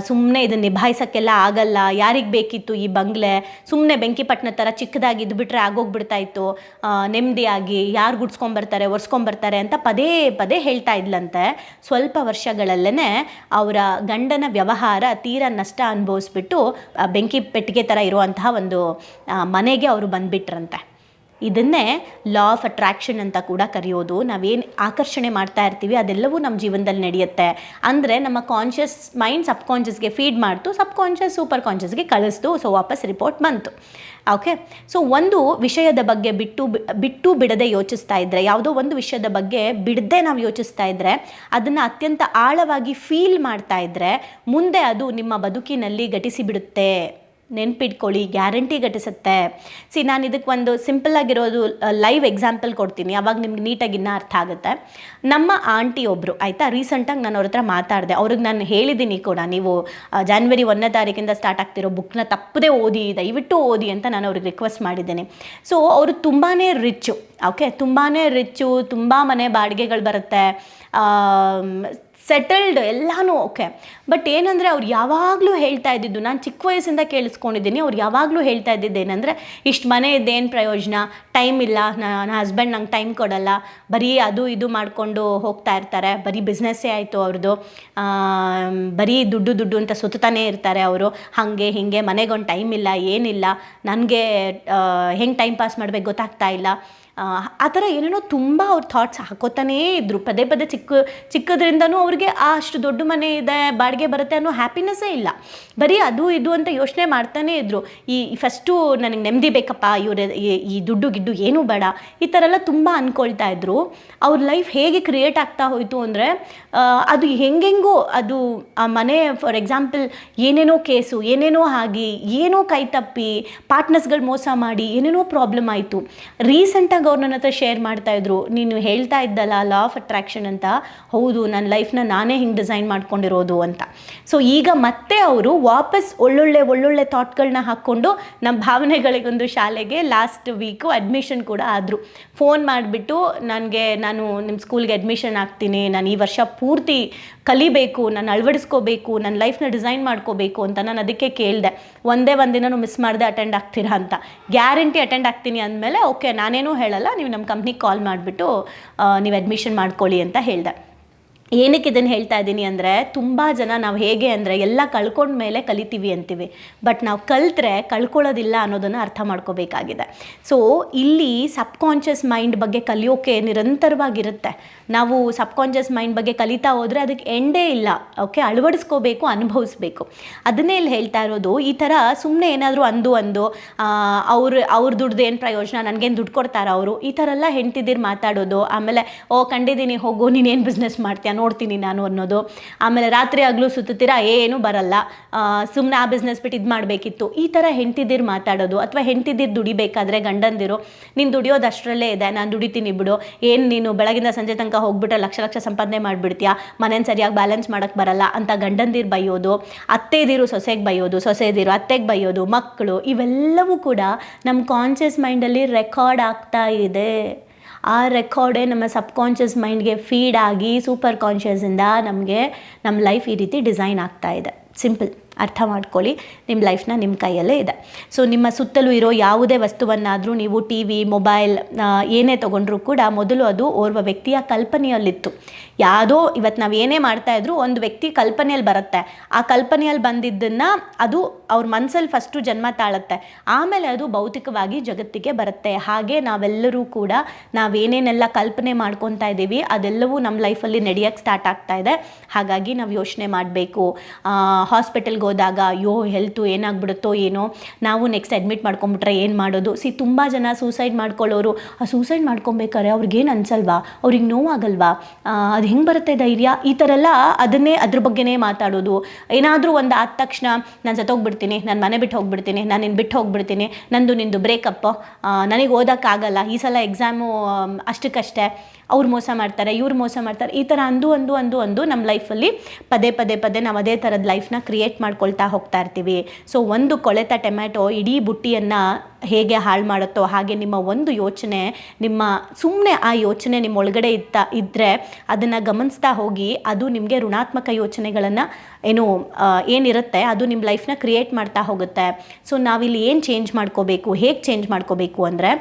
Speaker 1: ಸುಮ್ಮನೆ ಇದನ್ನು ನಿಭಾಯಿಸೋಕ್ಕೆಲ್ಲ ಆಗಲ್ಲ, ಯಾರಿಗೆ ಬೇಕಿತ್ತು ಈ ಬಂಗ್ಲೆ? ಸುಮ್ಮನೆ ಬೆಂಕಿಪಟ್ಟಣ ಥರ ಚಿಕ್ಕದಾಗಿ ಇದ್ಬಿಟ್ರೆ ಆಗೋಗ್ಬಿಡ್ತಾ ಇತ್ತು ನೆಮ್ಮದಿಯಾಗಿ ಯಾರು ಗುಡ್ಸ್ಕೊಂಬರ್ತಾರೆ, ಒರೆಸ್ಕೊಂಬರ್ತಾರೆ ಅಂತ ಪದೇ ಪದೇ ಹೇಳ್ತಾ ಇದ್ಲಂತೆ. ಸ್ವಲ್ಪ ವರ್ಷಗಳಲ್ಲೇ ಅವರ ಗಂಡನ ವ್ಯವಹಾರ ತೀರಾ ನಷ್ಟ ಅನುಭವಿಸ್ಬಿಟ್ಟು ಬೆಂಕಿ ಪೆಟ್ಟಿಗೆ ಥರ ಇರುವಂತಹ ಒಂದು ಮನೆಗೆ ಅವರು ಬಂದ್ಬಿಟ್ರಂತೆ. ಇದನ್ನೇ ಲಾ ಆಫ್ ಅಟ್ರಾಕ್ಷನ್ ಅಂತ ಕೂಡ ಕರೆಯೋದು. ನಾವೇನು ಆಕರ್ಷಣೆ ಮಾಡ್ತಾ ಇರ್ತೀವಿ, ಅದೆಲ್ಲವೂ ನಮ್ಮ ಜೀವನದಲ್ಲಿ ನಡೆಯುತ್ತೆ. ಅಂದರೆ ನಮ್ಮ ಕಾನ್ಷಿಯಸ್ ಮೈಂಡ್ ಸಬ್ ಕಾನ್ಷಿಯಸ್ಗೆ ಫೀಡ್ ಮಾಡ್ತು ಸಬ್ ಕಾನ್ಷಿಯಸ್ ಸೂಪರ್ ಕಾನ್ಷಿಯಸ್ಗೆ ಕಳಿಸ್ತು ಸೊ ವಾಪಸ್ ರಿಪೋರ್ಟ್ ಬಂತು. ಓಕೆ ಸೊ ಒಂದು ವಿಷಯದ ಬಗ್ಗೆ ಬಿಟ್ಟು ಬಿಟ್ಟು ಬಿಡದೆ ಯೋಚಿಸ್ತಾ ಇದ್ದರೆ ಯಾವುದೋ ಒಂದು ವಿಷಯದ ಬಗ್ಗೆ ಬಿಡದೆ ನಾವು ಯೋಚಿಸ್ತಾ ಇದ್ದರೆ ಅದನ್ನು ಅತ್ಯಂತ ಆಳವಾಗಿ ಫೀಲ್ ಮಾಡ್ತಾ ಇದ್ದರೆ ಮುಂದೆ ಅದು ನಿಮ್ಮ ಬದುಕಿನಲ್ಲಿ ಘಟಿಸಿ ಬಿಡುತ್ತೆ ನೆನ್ಪಿಟ್ಕೊಳ್ಳಿ, ಗ್ಯಾರಂಟಿ ಘಟಿಸುತ್ತೆ. ಸಿ ನಾನು ಇದಕ್ಕೆ ಒಂದು ಸಿಂಪಲ್ ಆಗಿರೋದು ಲೈವ್ ಎಕ್ಸಾಂಪಲ್ ಕೊಡ್ತೀನಿ. ಅವಾಗ ನಿಮ್ಗೆ ನೀಟಾಗಿ ಇನ್ನೂ ಅರ್ಥ ಆಗುತ್ತೆ. ನಮ್ಮ ಆಂಟಿ ಒಬ್ಬರು ಆಯಿತಾ? ರೀಸೆಂಟಾಗಿ ನಾನು ಅವ್ರ ಹತ್ರ ಮಾತಾಡಿದೆ. ಅವ್ರಿಗೆ ನಾನು ಹೇಳಿದ್ದೀನಿ ಕೂಡ, ನೀವು ಜಾನ್ವರಿ ಒಂದನೇ ತಾರೀಕಿಂದ ಸ್ಟಾರ್ಟ್ ಆಗ್ತಿರೋ ಬುಕ್ನ ತಪ್ಪದೇ ಓದಿ, ದಯವಿಟ್ಟು ಓದಿ ಅಂತ ನಾನು ಅವ್ರಿಗೆ ರಿಕ್ವೆಸ್ಟ್ ಮಾಡಿದ್ದೇನೆ. ಸೊ ಅವರು ತುಂಬಾ ರಿಚ್ಚು ಓಕೆ ತುಂಬಾ ರಿಚ್ಚು ತುಂಬ ಮನೆ ಬಾಡಿಗೆಗಳು ಬರುತ್ತೆ. ಸೆಟಲ್ಡ್ ಎಲ್ಲನೂ ಓಕೆ ಬಟ್ ಏನಂದರೆ ಅವ್ರು ಯಾವಾಗಲೂ ಹೇಳ್ತಾ ಇದ್ದಿದ್ದು, ನಾನು ಚಿಕ್ಕ ವಯಸ್ಸಿಂದ ಕೇಳಿಸ್ಕೊಂಡಿದ್ದೀನಿ, ಅವ್ರು ಯಾವಾಗಲೂ ಹೇಳ್ತಾ ಇದ್ದಿದ್ದು ಏನಂದರೆ, ಇಷ್ಟು ಮನೆ ಇದ್ದೇನು ಪ್ರಯೋಜನ? ಟೈಮ್ ಇಲ್ಲ ನನ್ನ ಹಸ್ಬೆಂಡ್ ನಂಗೆ ಟೈಮ್ ಕೊಡಲ್ಲ. ಬರೀ ಅದು ಇದು ಮಾಡಿಕೊಂಡು ಹೋಗ್ತಾ ಇರ್ತಾರೆ. ಬರೀ ಬಿಸ್ನೆಸ್ಸೇ ಆಯಿತು ಅವ್ರದ್ದು ಬರೀ ದುಡ್ಡು ದುಡ್ಡು ಅಂತ ಸುತ್ತಾನೇ ಇರ್ತಾರೆ ಅವರು. ಹಾಗೆ, ಹೀಗೆ, ಮನೆಗೊಂದು ಟೈಮ್ ಇಲ್ಲ, ಏನಿಲ್ಲ. ನನಗೆ ಹೆಂಗೆ ಟೈಮ್ ಪಾಸ್ ಮಾಡ್ಬೇಕು ಗೊತ್ತಾಗ್ತಾ ಇಲ್ಲ. ಆ ಥರ ಏನೇನೋ ತುಂಬ ಅವ್ರ ಥಾಟ್ಸ್ ಹಾಕೋತಾನೇ ಇದ್ದರು ಪದೇ ಪದೇ ಚಿಕ್ಕ, ಚಿಕ್ಕದ್ರಿಂದನೂ ಅವ್ರಿಗೆ ಆ ಅಷ್ಟು ದೊಡ್ಡ ಮನೆ ಇದೆ, ಬಾಡಿಗೆ ಬರುತ್ತೆ ಅನ್ನೋ ಹ್ಯಾಪಿನೆಸ್ಸೇ ಇಲ್ಲ. ಬರೀ ಅದು, ಇದು ಅಂತ ಯೋಚನೆ ಮಾಡ್ತಾನೇ ಇದ್ದರು ಈ ಫಸ್ಟು ನನಗೆ ನೆಮ್ಮದಿ ಬೇಕಪ್ಪ, ಇವ್ರ, ಈ ದುಡ್ಡು ಗಿಡ್ಡು ಏನೂ ಬೇಡ, ಈ ಥರ ಎಲ್ಲ ತುಂಬ ಅಂದ್ಕೊಳ್ತಾ ಇದ್ರು. ಅವ್ರ ಲೈಫ್ ಹೇಗೆ ಕ್ರಿಯೇಟ್ ಆಗ್ತಾ ಹೋಯಿತು ಅಂದರೆ ಅದು ಹೆಂಗೆಂಗೋ ಅದು ಆ ಮನೆ ಫಾರ್ ಎಕ್ಸಾಂಪಲ್ ಏನೇನೋ ಕೇಸು ಏನೇನೋ ಆಗಿ, ಏನೋ ಕೈ ತಪ್ಪಿ ಪಾರ್ಟ್ನರ್ಸ್ಗಳು ಮೋಸ ಮಾಡಿ, ಏನೇನೋ ಪ್ರಾಬ್ಲಮ್ ಆಯಿತು. ರೀಸೆಂಟಾಗಿ ಅವ್ರು ನನ್ನ ಹತ್ರ ಶೇರ್ ಮಾಡ್ತಾ ಇದ್ರು, ನೀನು ಹೇಳ್ತಾ ಇದ್ದಲ್ಲ ಲಾ ಆಫ್ ಅಟ್ರಾಕ್ಷನ್ ಅಂತ, ಹೌದು ನನ್ನ ಲೈಫ್ನ ನಾನೇ ಹಿಂಗೆ ಡಿಸೈನ್ ಮಾಡ್ಕೊಂಡಿರೋದು ಅಂತ. ಸೊ ಈಗ ಮತ್ತೆ ಅವರು ವಾಪಸ್ ಒಳ್ಳೊಳ್ಳೆ ಒಳ್ಳೊಳ್ಳೆ ಥಾಟ್ಗಳನ್ನ ಹಾಕ್ಕೊಂಡು ನಮ್ಮ ಭಾವನೆಗಳಿಗೊಂದು ಶಾಲೆಗೆ ಲಾಸ್ಟ್ ವೀಕು ಅಡ್ಮಿಷನ್ ಕೂಡ ಆದರು. ಫೋನ್ ಮಾಡಿಬಿಟ್ಟು, ನನಗೆ ನಾನು ನಿಮ್ಮ ಸ್ಕೂಲ್ಗೆ ಅಡ್ಮಿಷನ್ ಆಗ್ತೀನಿ, ನಾನು ಈ ವರ್ಷ ಪೂರ್ತಿ ಕಲಿಬೇಕು, ನಾನು ಅಳವಡಿಸ್ಕೋಬೇಕು ನನ್ನ ಲೈಫ್ನ ಡಿಸೈನ್ ಮಾಡ್ಕೋಬೇಕು ಅಂತ ನಾನು ಅದಕ್ಕೆ ಕೇಳಿದೆ. ಒಂದೇ ಒಂದಿನೂ ಮಿಸ್ ಮಾಡದೆ ಅಟೆಂಡ್ ಆಗ್ತೀರಾ ಅಂತ. ಗ್ಯಾರಂಟಿ ಅಟೆಂಡ್ ಆಗ್ತೀನಿ ಅಂದಮೇಲೆ ಓಕೆ ನಾನೇನು ಹೇಳಲ್ಲ, ನೀವು ನಮ್ಮ ಕಂಪ್ನಿಗೆ ಕಾಲ್ ಮಾಡಿಬಿಟ್ಟು ನೀವು ಅಡ್ಮಿಷನ್ ಮಾಡ್ಕೊಳ್ಳಿ ಅಂತ ಹೇಳಿದೆ. ಏನಕ್ಕೆ ಇದನ್ನು ಹೇಳ್ತಾ ಇದ್ದೀನಿ ಅಂದರೆ ತುಂಬ ಜನ ನಾವು ಹೇಗೆ ಅಂದರೆ ಎಲ್ಲ ಕಳ್ಕೊಂಡ ಮೇಲೆ ಕಲಿತೀವಿ ಅಂತೀವಿ. ಬಟ್ ನಾವು ಕಲ್ತ್ರೆ ಕಳ್ಕೊಳ್ಳೋದಿಲ್ಲ ಅನ್ನೋದನ್ನು ಅರ್ಥ ಮಾಡ್ಕೋಬೇಕಾಗಿದೆ. ಸೊ ಇಲ್ಲಿ ಸಬ್ಕಾನ್ಷಿಯಸ್ ಮೈಂಡ್ ಬಗ್ಗೆ ಕಲಿಯೋಕೆ ನಿರಂತರವಾಗಿರುತ್ತೆ. ನಾವು ಸಬ್ಕಾನ್ಷಿಯಸ್ ಮೈಂಡ್ ಬಗ್ಗೆ ಕಲಿತಾ ಹೋದರೆ ಅದಕ್ಕೆ ಎಂಡೇ ಇಲ್ಲ. ಓಕೆ ಅಳವಡಿಸ್ಕೋಬೇಕು, ಅನುಭವಿಸ್ಬೇಕು. ಅದನ್ನೇ ಇಲ್ಲಿ ಹೇಳ್ತಾ ಇರೋದು, ಈ ಥರ ಸುಮ್ಮನೆ ಏನಾದರೂ ಅಂದು ಅಂದು ಅವ್ರು, ಅವ್ರ ದುಡ್ದು ಏನು ಪ್ರಯೋಜನ, ನನಗೇನು ದುಡ್ಡು ಕೊಡ್ತಾರ ಅವರು, ಈ ಥರ ಎಲ್ಲ ಹೆಂಡ್ತಿದ್ದೀರಿ ಮಾತಾಡೋದು, ಆಮೇಲೆ, ಓ, ಕಂಡಿದ್ದೀನಿ, ಹೋಗು ನೀನೇನು ಬಿಸ್ನೆಸ್ ಮಾಡ್ತೀಯ ನೋಡ್ತೀನಿ ನಾನು ಅನ್ನೋದು. ಆಮೇಲೆ ರಾತ್ರಿ ಆಗಲೂ ಸುತ್ತೀರಾ ಏನು ಬರಲ್ಲ. ಸುಮ್ಮನೆ ಆ ಬಿಸ್ನೆಸ್ ಬಿಟ್ಟು ಇದು ಮಾಡಬೇಕಿತ್ತು. ಈ ಥರ ಹೆಂಡ್ತಿದ್ದೀರು ಮಾತಾಡೋದು ಅಥವಾ ಹೆಂಡ್ತಿದ್ದೀರು ದುಡಿಬೇಕಾದ್ರೆ ಗಂಡಂದಿರು, ನೀನು ದುಡಿಯೋದು ಅಷ್ಟರಲ್ಲೇ ಇದೆ, ನಾನು ದುಡಿತೀನಿ ಬಿಡು. ಏನು ನೀನು ಬೆಳಗಿಂದ ಸಂಜೆ ತನಕ ಹೋಗ್ಬಿಟ್ರೆ ಲಕ್ಷ ಲಕ್ಷ ಸಂಪಾದನೆ ಮಾಡಿಬಿಡ್ತೀಯಾ? ಮನೇನ ಸರಿಯಾಗಿ ಬ್ಯಾಲೆನ್ಸ್ ಮಾಡೋಕ್ಕೆ ಬರಲ್ಲ ಅಂತ ಗಂಡಂದಿರು ಬೈಯೋದು, ಅತ್ತೆದಿರು ಸೊಸೆಗೆ ಬೈಯೋದು, ಸೊಸೆದಿರು ಅತ್ತೆಗೆ ಬೈಯೋದು ಮಕ್ಕಳು ಇವೆಲ್ಲವೂ ಕೂಡ ನಮ್ಮ ಕಾನ್ಷಿಯಸ್ ಮೈಂಡಲ್ಲಿ ರೆಕಾರ್ಡ್ ಆಗ್ತಾ ಇದೆ. ಆ ರೆಕಾರ್ಡೇ ನಮ್ಮ ಸಬ್ಕಾನ್ಷಿಯಸ್ ಮೈಂಡ್ಗೆ ಫೀಡ್ ಆಗಿ ಸೂಪರ್ ಕಾನ್ಷಿಯಸ್ಸಿಂದ ನಮಗೆ ನಮ್ಮ ಲೈಫ್ ಈ ರೀತಿ ಡಿಸೈನ್ ಆಗ್ತಾ ಇದೆ. ಸಿಂಪಲ್ ಅರ್ಥ ಮಾಡ್ಕೊಳ್ಳಿ. ನಿಮ್ಮ ಲೈಫ್ನ ನಿಮ್ಮ ಕೈಯಲ್ಲೇ ಇದೆ. ಸೊ ನಿಮ್ಮ ಸುತ್ತಲೂ ಇರೋ ಯಾವುದೇ ವಸ್ತುವನ್ನಾದರೂ ನೀವು ಟಿ ವಿ ಮೊಬೈಲ್ ಏನೇ ತೊಗೊಂಡ್ರೂ ಕೂಡ ಮೊದಲು ಅದು ಓರ್ವ ವ್ಯಕ್ತಿಯ ಕಲ್ಪನೆಯಲ್ಲಿತ್ತು. ಯಾವುದೋ ಇವತ್ತು ನಾವು ಏನೇ ಮಾಡ್ತಾಯಿದ್ರು ಒಂದು ವ್ಯಕ್ತಿ ಕಲ್ಪನೆಯಲ್ಲಿ ಬರುತ್ತೆ. ಆ ಕಲ್ಪನೆಯಲ್ಲಿ ಬಂದಿದ್ದನ್ನು ಅದು ಅವ್ರ ಮನಸ್ಸಲ್ಲಿ ಫಸ್ಟು ಜನ್ಮ ತಾಳುತ್ತೆ. ಆಮೇಲೆ ಅದು ಭೌತಿಕವಾಗಿ ಜಗತ್ತಿಗೆ ಬರುತ್ತೆ. ಹಾಗೆ ನಾವೆಲ್ಲರೂ ಕೂಡ ನಾವೇನೇನೆಲ್ಲ ಕಲ್ಪನೆ ಮಾಡ್ಕೊತಾ ಇದ್ದೀವಿ, ಅದೆಲ್ಲವೂ ನಮ್ಮ ಲೈಫಲ್ಲಿ ನಡೆಯೋಕ್ಕೆ ಸ್ಟಾರ್ಟ್ ಆಗ್ತಾ ಇದೆ. ಹಾಗಾಗಿ ನಾವು ಯೋಚನೆ ಮಾಡಬೇಕು. ಹಾಸ್ಪಿಟಲ್ಗೆ ಹೋದಾಗ, ಅಯ್ಯೋ ಹೆಲ್ತು ಏನಾಗ್ಬಿಡುತ್ತೋ ಏನೋ, ನಾವು ನೆಕ್ಸ್ಟ್ ಅಡ್ಮಿಟ್ ಮಾಡ್ಕೊಂಬಿಟ್ರೆ ಏನು ಮಾಡೋದು? ಸಿ ತುಂಬ ಜನ ಸೂಸೈಡ್ ಮಾಡ್ಕೊಳ್ಳೋರು, ಆ ಸೂಸೈಡ್ ಮಾಡ್ಕೊಬೇಕಾರೆ ಅವ್ರಿಗೇನು ಅನ್ಸಲ್ವಾ? ಅವ್ರಿಗೆ ನೋವಾಗಲ್ವಾ? ಅದು ಹೆಂಗೆ ಬರುತ್ತೆ ಧೈರ್ಯ? ಈ ಥರ ಎಲ್ಲ ಅದನ್ನೇ, ಅದ್ರ ಬಗ್ಗೆನೇ ಮಾತಾಡೋದು. ಏನಾದರೂ ಒಂದು ಆದ ತಕ್ಷಣ, ನಾನು ಸತ್ತೋಗ್ಬಿಡ್ತೀನಿ, ನಾನು ಮನೆ ಬಿಟ್ಟು ಹೋಗ್ಬಿಡ್ತೀನಿ, ನಾನು ನಿನ್ನ ಬಿಟ್ಟು ಹೋಗ್ಬಿಡ್ತೀನಿ, ನಂದು ನಿಂದು ಬ್ರೇಕಪ್ ನನಗೆ ಓದೋಕ್ಕಾಗಲ್ಲ, ಈ ಸಲ ಎಕ್ಸಾಮು ಅಷ್ಟಕ್ಕಷ್ಟೇ. ಅವ್ರು ಮೋಸ ಮಾಡ್ತಾರೆ, ಇವ್ರು ಮೋಸ ಮಾಡ್ತಾರೆ, ಈ ಥರ ಅಂದು ಅಂದು ಅಂದು ಅಂದು ನಮ್ಮ ಲೈಫಲ್ಲಿ ಪದೇ ಪದೇ ಪದೇ ನಾವು ಅದೇ ಥರದ ಲೈಫ್ನ ಕ್ರಿಯೇಟ್ ಮಾಡ್ಕೊಳ್ತಾ ಹೋಗ್ತಾ ಇರ್ತೀವಿ. ಸೊ, ಒಂದು ಕೊಳೆತ ಟೊಮ್ಯಾಟೊ, ಇಡೀ ಬುಟ್ಟಿಯನ್ನು ಹೇಗೆ ಹಾಳು ಮಾಡುತ್ತೋ ಹಾಗೆ ನಿಮ್ಮ ಒಂದು ಯೋಚನೆ, ನಿಮ್ಮ ಸುಮ್ಮನೆ ಆ ಯೋಚನೆ ನಿಮ್ಮ ಒಳಗಡೆ ಇತ್ತ ಇದ್ದರೆ ಅದನ್ನು ಗಮನಿಸ್ತಾ ಹೋಗಿ ಅದು ನಿಮಗೆ ಋಣಾತ್ಮಕ ಯೋಚನೆಗಳನ್ನು ಏನು ಏನಿರುತ್ತೆ ಅದು ನಿಮ್ಮ ಲೈಫ್ನ ಕ್ರಿಯೇಟ್ ಮಾಡ್ತಾ ಹೋಗುತ್ತೆ. ಸೊ ನಾವಿಲ್ಲಿ ಏನು ಚೇಂಜ್ ಮಾಡ್ಕೋಬೇಕು, ಹೇಗೆ ಚೇಂಜ್ ಮಾಡ್ಕೋಬೇಕು ಅಂದರೆ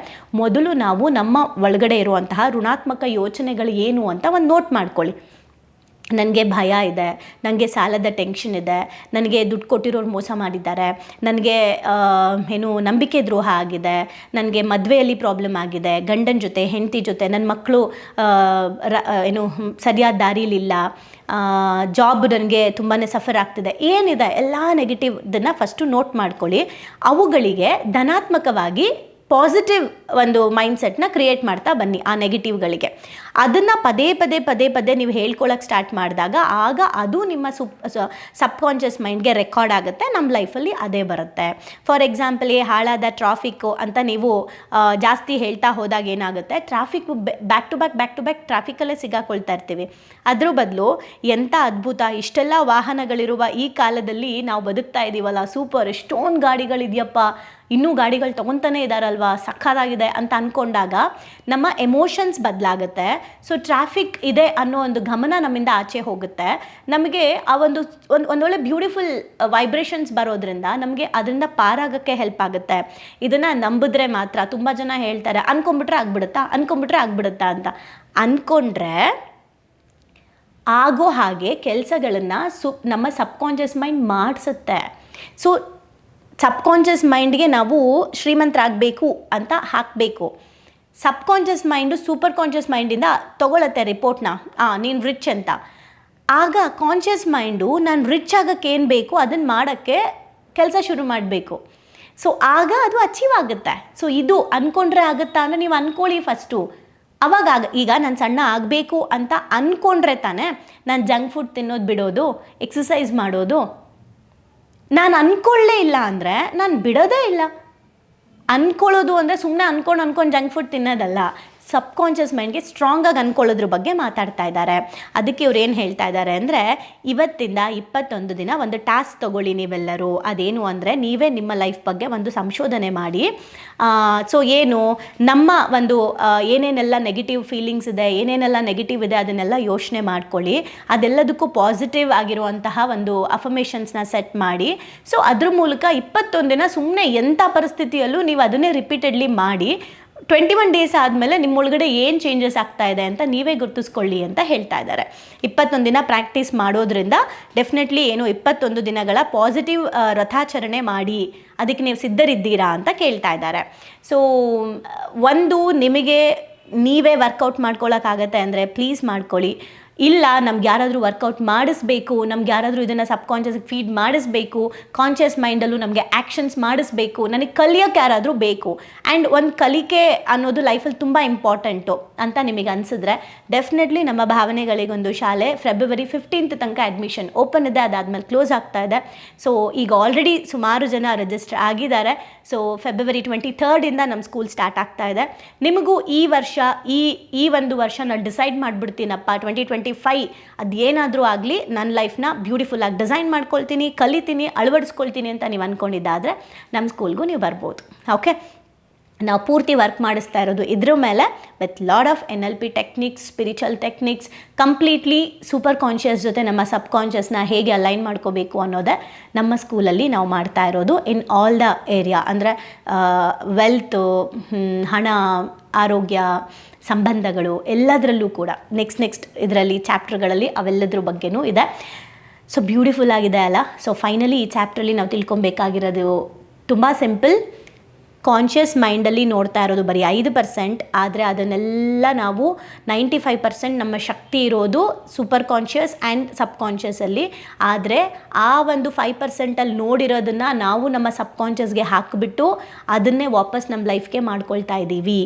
Speaker 1: ಮೊದಲು ನಾವು ನಮ್ಮ ಒಳಗಡೆ ಇರುವಂತಹ ಋಣಾತ್ಮಕ ಯೋಚನೆಗಳು ಏನು ಅಂತ ಒಂದು ನೋಟ್ ಮಾಡ್ಕೊಳ್ಳಿ. ನನಗೆ ಭಯ ಇದೆ, ನನಗೆ ಸಾಲದ ಟೆನ್ಷನ್ ಇದೆ, ನನಗೆ ದುಡ್ಡು ಕೊಟ್ಟಿರೋರು ಮೋಸ ಮಾಡಿದ್ದಾರೆ, ನನಗೆ ಏನು ನಂಬಿಕೆ ದ್ರೋಹ ಆಗಿದೆ, ನನಗೆ ಮದುವೆಯಲ್ಲಿ ಪ್ರಾಬ್ಲಮ್ ಆಗಿದೆ, ಗಂಡನ ಜೊತೆ, ಹೆಂಡತಿ ಜೊತೆ ನನ್ನ ಮಕ್ಕಳು ಏನು ಸರಿಯಾದ ದಾರಿಲಿಲ್ಲ ಜಾಬ್ ನನಗೆ ತುಂಬಾ ಸಫರ್ ಆಗ್ತಿದೆ, ಏನಿದೆ ಎಲ್ಲ ನೆಗೆಟಿವ್ದನ್ನು ಫಸ್ಟು ನೋಟ್ ಮಾಡ್ಕೊಳ್ಳಿ, ಅವುಗಳಿಗೆ ಧನಾತ್ಮಕವಾಗಿ ಪಾಸಿಟಿವ್ ಒಂದು ಮೈಂಡ್ಸೆಟ್ನ ಕ್ರಿಯೇಟ್ ಮಾಡ್ತಾ ಬನ್ನಿ ಆ ನೆಗೆಟಿವ್ಗಳಿಗೆ ಅದನ್ನು ಪದೇ ಪದೇ ಪದೇ ಪದೇ ನೀವು ಹೇಳ್ಕೊಳ್ಳೋಕೆ ಸ್ಟಾರ್ಟ್ ಮಾಡಿದಾಗ ಆಗ ಅದು ನಿಮ್ಮ ಸುಪ್ ಸಬ್ ಕಾನ್ಷಿಯಸ್ ಮೈಂಡ್ಗೆ ರೆಕಾರ್ಡ್ ಆಗುತ್ತೆ ನಮ್ಮ ಲೈಫಲ್ಲಿ ಅದೇ ಬರುತ್ತೆ. ಫಾರ್ ಎಕ್ಸಾಂಪಲ್ ಈ ಹಾಳಾದ ಟ್ರಾಫಿಕ್ಕು ಅಂತ ನೀವು ಜಾಸ್ತಿ ಹೇಳ್ತಾ ಹೋದಾಗ ಏನಾಗುತ್ತೆ traffic back to back back to back ಟ್ರಾಫಿಕಲ್ಲೇ ಸಿಗಾಕೊಳ್ತಾ ಇರ್ತೀವಿ. ಅದ್ರ ಬದಲು ಎಂಥ ಅದ್ಭುತ, ಇಷ್ಟೆಲ್ಲ ವಾಹನಗಳಿರುವ ಈ ಕಾಲದಲ್ಲಿ ನಾವು ಬದುಕ್ತಾ ಇದ್ದೀವಲ್ಲ ಸೂಪರ್ ಎಷ್ಟೊಂದು ಗಾಡಿಗಳಿದೆಯಪ್ಪ, ಇನ್ನೂ ಗಾಡಿಗಳು ತೊಗೊತಾನೆ ಇದ್ದಾರಲ್ವಾ ಸಖತ್ತಾಗಿದೆ ಅಂತ ಅಂದ್ಕೊಂಡಾಗ ನಮ್ಮ ಎಮೋಷನ್ಸ್ ಬದಲಾಗುತ್ತೆ. ಸೊ ಟ್ರಾಫಿಕ್ ಇದೆ ಅನ್ನೋ ಒಂದು ಗಮನ ನಮ್ಮಿಂದ ಆಚೆ ಹೋಗುತ್ತೆ. ನಮಗೆ ಆ ಒಂದು ಒಂದು ಒಂದೊಳ್ಳೆ ಬ್ಯೂಟಿಫುಲ್ ವೈಬ್ರೇಷನ್ಸ್ ಬರೋದ್ರಿಂದ ನಮಗೆ ಅದರಿಂದ ಪಾರಾಗೋಕ್ಕೆ ಹೆಲ್ಪ್ ಆಗುತ್ತೆ. ಇದನ್ನು ನಂಬಿದ್ರೆ ಮಾತ್ರ ತುಂಬ ಜನ ಹೇಳ್ತಾರೆ ಅನ್ಕೊಂಬಿಟ್ರೆ ಆಗ್ಬಿಡುತ್ತಾ ಅನ್ಕೊಂಬಿಟ್ರೆ ಆಗ್ಬಿಡುತ್ತಾ ಅಂತ. ಅಂದ್ಕೊಂಡ್ರೆ ಆಗೋ ಹಾಗೆ ಕೆಲಸಗಳನ್ನು ಸು, ನಮ್ಮ ಸಬ್ಕಾನ್ಷಿಯಸ್ ಮೈಂಡ್ ಮಾಡಿಸುತ್ತೆ. ಸೊ ಸಬ್ಕಾನ್ಷಿಯಸ್ ಮೈಂಡ್ಗೆ ನಾವು ಶ್ರೀಮಂತರಾಗಬೇಕು ಅಂತ ಹಾಕಬೇಕು. ಸಬ್ಕಾನ್ಷಿಯಸ್ ಮೈಂಡು ಸೂಪರ್ ಕಾನ್ಷಿಯಸ್ ಮೈಂಡಿಂದ ತೊಗೊಳತ್ತೆ ರಿಪೋರ್ಟ್ನ. ಹಾಂ ನೀನು ರಿಚ್ ಅಂತ. ಆಗ ಕಾನ್ಷಿಯಸ್ ಮೈಂಡು, ನಾನು ರಿಚ್ ಆಗೋಕ್ಕೆ ಏನು ಬೇಕು ಅದನ್ನು ಮಾಡೋಕ್ಕೆ ಕೆಲಸ ಶುರು ಮಾಡಬೇಕು. ಸೊ, ಆಗ ಅದು ಅಚೀವ್ ಆಗುತ್ತೆ. ಸೊ, ಇದು ಅಂದ್ಕೊಂಡ್ರೆ ಆಗುತ್ತಾ ಅಂದರೆ ನೀವು ಅಂದ್ಕೊಳ್ಳಿ ಫಸ್ಟು. ಅವಾಗ ಆಗ, ಈಗ ನಾನು ಸಣ್ಣ ಆಗಬೇಕು ಅಂತ ಅಂದ್ಕೊಂಡ್ರೆ ತಾನೇ ನಾನು ಜಂಕ್ ಫುಡ್ ತಿನ್ನೋದು ಬಿಡೋದು ಎಕ್ಸಸೈಸ್ ಮಾಡೋದು. ನಾನು ಅಂದ್ಕೊಳ್ಳೇ ಇಲ್ಲ ಅಂದರೆ ನಾನು ಬಿಡೋದೇ ಇಲ್ಲ. ಅನ್ಕೊಳ್ಳೋದು ಅಂದರೆ ಸುಮ್ಮನೆ ಅಂದ್ಕೊಂಡು ಅಂದ್ಕೊಂಡು ಜಂಕ್ ಫುಡ್ ತಿನ್ನೋದಲ್ಲ. ಸಬ್ಕಾನ್ಷಿಯಸ್ ಮೈಂಡ್ಗೆ ಸ್ಟ್ರಾಂಗಾಗಿ ಅನ್ಕೊಳ್ಳೋದ್ರ ಬಗ್ಗೆ ಮಾತಾಡ್ತಾ ಇದ್ದಾರೆ. ಅದಕ್ಕೆ ಇವ್ರು ಏನು ಹೇಳ್ತಾ ಇದ್ದಾರೆ ಅಂದರೆ, ಇವತ್ತಿಂದ ಇಪ್ಪತ್ತೊಂದು ದಿನ ಒಂದು ಟಾಸ್ಕ್ ತಗೊಳ್ಳಿ ನೀವೆಲ್ಲರೂ. ಅದೇನು ಅಂದರೆ, ನೀವೇ ನಿಮ್ಮ ಲೈಫ್ ಬಗ್ಗೆ ಒಂದು ಸಂಶೋಧನೆ ಮಾಡಿ. ಸೊ ಏನು, ನಮ್ಮ ಒಂದು ಏನೇನೆಲ್ಲ ನೆಗೆಟಿವ್ ಫೀಲಿಂಗ್ಸ್ ಇದೆ, ಏನೇನೆಲ್ಲ ನೆಗೆಟಿವ್ ಇದೆ, ಅದನ್ನೆಲ್ಲ ಯೋಚನೆ ಮಾಡ್ಕೊಳ್ಳಿ. ಅದೆಲ್ಲದಕ್ಕೂ ಪಾಸಿಟಿವ್ ಆಗಿರುವಂತಹ ಒಂದು ಅಫರ್ಮೇಷನ್ಸ್ನ ಸೆಟ್ ಮಾಡಿ. ಸೊ ಅದ್ರ ಮೂಲಕ ಇಪ್ಪತ್ತೊಂದು ದಿನ ಸುಮ್ಮನೆ ಎಂಥ ಪರಿಸ್ಥಿತಿಯಲ್ಲೂ ನೀವು ಅದನ್ನೇ ರಿಪೀಟೆಡ್ಲಿ ಮಾಡಿ. ಟ್ವೆಂಟಿ ಒನ್ ಡೇಸ್ ಆದಮೇಲೆ ನಿಮ್ಮೊಳಗಡೆ ಏನು ಚೇಂಜಸ್ ಆಗ್ತಾ ಇದೆ ಅಂತ ನೀವೇ ಗುರ್ತಿಸ್ಕೊಳ್ಳಿ ಅಂತ ಹೇಳ್ತಾ ಇದ್ದಾರೆ. ಇಪ್ಪತ್ತೊಂದು ದಿನ ಪ್ರಾಕ್ಟೀಸ್ ಮಾಡೋದ್ರಿಂದ ಡೆಫಿನೆಟ್ಲಿ ಏನು ಇಪ್ಪತ್ತೊಂದು ದಿನಗಳ ಪಾಸಿಟಿವ್ ರಥಾಚರಣೆ ಮಾಡಿ ಅದಕ್ಕೆ ನೀವು ಸಿದ್ಧರಿದ್ದೀರಾ ಅಂತ ಕೇಳ್ತಾ ಇದ್ದಾರೆ. ಸೊ ಒಂದು ನಿಮಗೆ ನೀವೇ ವರ್ಕೌಟ್ ಮಾಡ್ಕೊಳ್ಳೋಕ್ಕಾಗತ್ತೆ ಅಂದರೆ ಪ್ಲೀಸ್ ಮಾಡ್ಕೊಳ್ಳಿ. ಇಲ್ಲ, ನಮ್ಗೆ ಯಾರಾದರೂ ವರ್ಕೌಟ್ ಮಾಡಿಸ್ಬೇಕು, ನಮ್ಗೆ ಯಾರಾದರೂ ಇದನ್ನು ಸಬ್ಕಾನ್ಷಿಯಸ್ಗೆ ಫೀಡ್ ಮಾಡಿಸ್ಬೇಕು ಕಾನ್ಷಿಯಸ್ ಮೈಂಡಲ್ಲೂ ನಮಗೆ ಆ್ಯಕ್ಷನ್ಸ್ ಮಾಡಿಸ್ಬೇಕು, ನನಗೆ ಕಲಿಯೋಕ್ಕೆ ಯಾರಾದರೂ ಬೇಕು. ಆ್ಯಂಡ್ ಒಂದು ಕಲಿಕೆ ಅನ್ನೋದು ಲೈಫಲ್ಲಿ ತುಂಬ ಇಂಪಾರ್ಟೆಂಟು ಅಂತ ನಿಮಗೆ ಅನಿಸಿದ್ರೆ ಡೆಫಿನೆಟ್ಲಿ ನಮ್ಮ ಭಾವನೆಗಳಿಗೊಂದು ಶಾಲೆ ಫೆಬ್ರವರಿ ಫಿಫ್ಟೀನ್ತ್ ತನಕ ಅಡ್ಮಿಷನ್ ಓಪನ್ ಇದೆ, ಅದಾದಮೇಲೆ ಕ್ಲೋಸ್ ಆಗ್ತಾ ಇದೆ. ಸೊ ಈಗ ಆಲ್ರೆಡಿ ಸುಮಾರು ಜನ ರಿಜಿಸ್ಟರ್ ಆಗಿದ್ದಾರೆ. ಸೊ ಫೆಬ್ರವರಿ ಟ್ವೆಂಟಿ ಥರ್ಡಿಂದ ನಮ್ಮ ಸ್ಕೂಲ್ ಸ್ಟಾರ್ಟ್ ಆಗ್ತಾ ಇದೆ. ನಿಮಗೂ ಈ ವರ್ಷ, ಈ ಈ ಒಂದು ವರ್ಷ ನಾನು ಡಿಸೈಡ್ ಮಾಡಿಬಿಡ್ತೀನಪ್ಪ ಟ್ವೆಂಟಿ ಟ್ವೆಂಟಿ ಫೈ ಅದೇನಾದರೂ ಆಗಲಿ ನನ್ನ ಲೈಫ್ನ ಬ್ಯೂಟಿಫುಲ್ಲಾಗಿ ಡಿಸೈನ್ ಮಾಡ್ಕೊಳ್ತೀನಿ, ಕಲಿತೀನಿ, ಅಳವಡಿಸ್ಕೊಳ್ತೀನಿ ಅಂತ ನೀವು ಅಂದ್ಕೊಂಡಿದ್ದಾದರೆ ನಮ್ಮ ಸ್ಕೂಲ್ಗೂ ನೀವು ಬರ್ಬೋದು. ಓಕೆ ನಾವು ಪೂರ್ತಿ ವರ್ಕ್ ಮಾಡಿಸ್ತಾ ಇರೋದು ಇದ್ರ ಮೇಲೆ with lot of N L P techniques spiritual techniques completely superconscious ಜೊತೆ ನಮ್ಮ ಸಬ್ ಕಾನ್ಷಿಯಸ್ನ ಹೇಗೆ ಅಲೈನ್ ಮಾಡ್ಕೋಬೇಕು ಅನ್ನೋದೇ ನಮ್ಮ ಸ್ಕೂಲಲ್ಲಿ ನಾವು ಮಾಡ್ತಾ ಇರೋದು ಇನ್ ಆಲ್ ದ ಏರಿಯಾ ಅಂದರೆ ವೆಲ್ತು ಹಣ ಆರೋಗ್ಯ ಸಂಬಂಧಗಳು ಎಲ್ಲದರಲ್ಲೂ ಕೂಡ ನೆಕ್ಸ್ಟ್ ನೆಕ್ಸ್ಟ್ ಇದರಲ್ಲಿ ಚಾಪ್ಟರ್ಗಳಲ್ಲಿ ಅವೆಲ್ಲದ್ರ ಬಗ್ಗೆನೂ ಇದೆ. ಸೊ ಬ್ಯೂಟಿಫುಲ್ ಆಗಿದೆ ಅಲ್ಲ? ಸೊ ಫೈನಲಿ ಈ ಚಾಪ್ಟ್ರಲ್ಲಿ ನಾವು ತಿಳ್ಕೊಬೇಕಾಗಿರೋದು ತುಂಬ ಸಿಂಪಲ್ ಕಾನ್ಷಿಯಸ್ ಮೈಂಡಲ್ಲಿ ನೋಡ್ತಾ ಇರೋದು ಬರೀ ಐದು ಪರ್ಸೆಂಟ್ ಆದರೆ ಅದನ್ನೆಲ್ಲ ನಾವು ನೈಂಟಿ ಫೈವ್ ಪರ್ಸೆಂಟ್ ನಮ್ಮ ಶಕ್ತಿ ಇರೋದು ಸೂಪರ್ ಕಾನ್ಷಿಯಸ್ ಆ್ಯಂಡ್ ಸಬ್ ಕಾನ್ಷಿಯಸಲ್ಲಿ ಆದರೆ ಆ ಒಂದು ಫೈವ್ ಪರ್ಸೆಂಟಲ್ಲಿ ನೋಡಿರೋದನ್ನು ನಾವು ನಮ್ಮ ಸಬ್ ಕಾನ್ಷಿಯಸ್ಗೆ ಹಾಕಿಬಿಟ್ಟು ಅದನ್ನೇ ವಾಪಸ್ ನಮ್ಮ ಲೈಫ್ಗೆ ಮಾಡ್ಕೊಳ್ತಾ ಇದ್ದೀವಿ.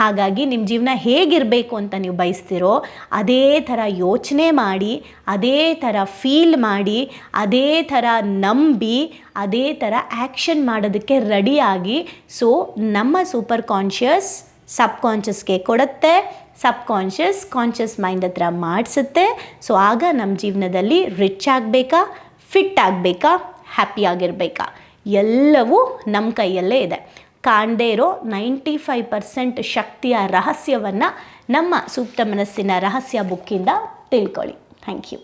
Speaker 1: ಹಾಗಾಗಿ ನಿಮ್ಮ ಜೀವನ ಹೇಗಿರಬೇಕು ಅಂತ ನೀವು ಬಯಸ್ತಿರೋ ಅದೇ ಥರ ಯೋಚನೆ ಮಾಡಿ, ಅದೇ ಥರ ಫೀಲ್ ಮಾಡಿ, ಅದೇ ಥರ ನಂಬಿ, ಅದೇ ಥರ ಆ್ಯಕ್ಷನ್ ಮಾಡೋದಕ್ಕೆ ರೆಡಿಯಾಗಿ ಸೊ ನಮ್ಮ ಸೂಪರ್ ಕಾನ್ಷಿಯಸ್ ಸಬ್ ಕಾನ್ಷಿಯಸ್ಗೆ ಕೊಡುತ್ತೆ ಸಬ್ ಕಾನ್ಷಿಯಸ್ ಕಾನ್ಷಿಯಸ್ ಮೈಂಡ್ ಹತ್ರ ಮಾಡಿಸುತ್ತೆ. ಸೊ ಆಗ ನಮ್ಮ ಜೀವನದಲ್ಲಿ ರಿಚ್ ಆಗಬೇಕಾ ಫಿಟ್ ಆಗಬೇಕಾ ಹ್ಯಾಪಿ ಆಗಿರಬೇಕಾ? ಎಲ್ಲವೂ ನಮ್ಮ ಕೈಯಲ್ಲೇ ಇದೆ. ಕಾಣದೇ ಇರೋ ನೈಂಟಿ ಫೈವ್ ಪರ್ಸೆಂಟ್ ಶಕ್ತಿಯ ರಹಸ್ಯವನ್ನು ನಮ್ಮ ಸೂಕ್ತ ಮನಸ್ಸಿನ ರಹಸ್ಯ ಬುಕ್ಕಿಂದ ತಿಳ್ಕೊಳ್ಳಿ. Thank you